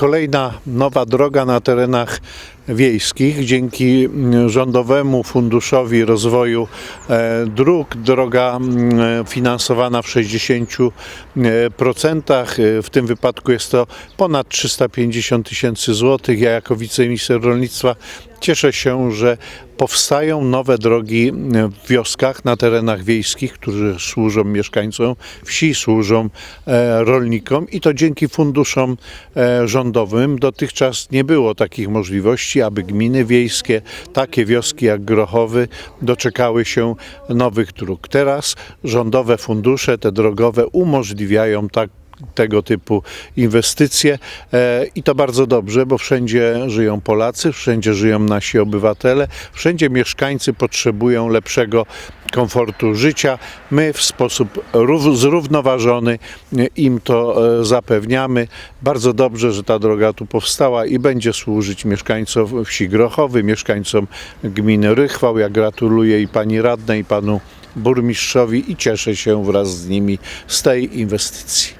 kolejna nowa droga na terenach wiejskich. Dzięki mm, Rządowemu Funduszowi Rozwoju e, Dróg, droga mm, finansowana w 60%. e, W tym wypadku jest to ponad 350 tysięcy złotych. Ja jako wiceminister rolnictwa cieszę się, że powstają nowe drogi w wioskach, na terenach wiejskich, które służą mieszkańcom wsi, służą e, rolnikom i to dzięki funduszom e, rządowym. Dotychczas nie było takich możliwości, aby gminy wiejskie, takie wioski jak Grochowy, doczekały się nowych dróg. Teraz rządowe fundusze, te drogowe, umożliwiają tak tego typu inwestycje e, i to bardzo dobrze, bo wszędzie żyją Polacy, wszędzie żyją nasi obywatele, wszędzie mieszkańcy potrzebują lepszego komfortu życia. My w sposób rów- zrównoważony e, im to e, zapewniamy. Bardzo dobrze, że ta droga tu powstała i będzie służyć mieszkańcom wsi Grochowy, mieszkańcom gminy Rychwał. Ja gratuluję i pani radnej, i panu burmistrzowi i cieszę się wraz z nimi z tej inwestycji.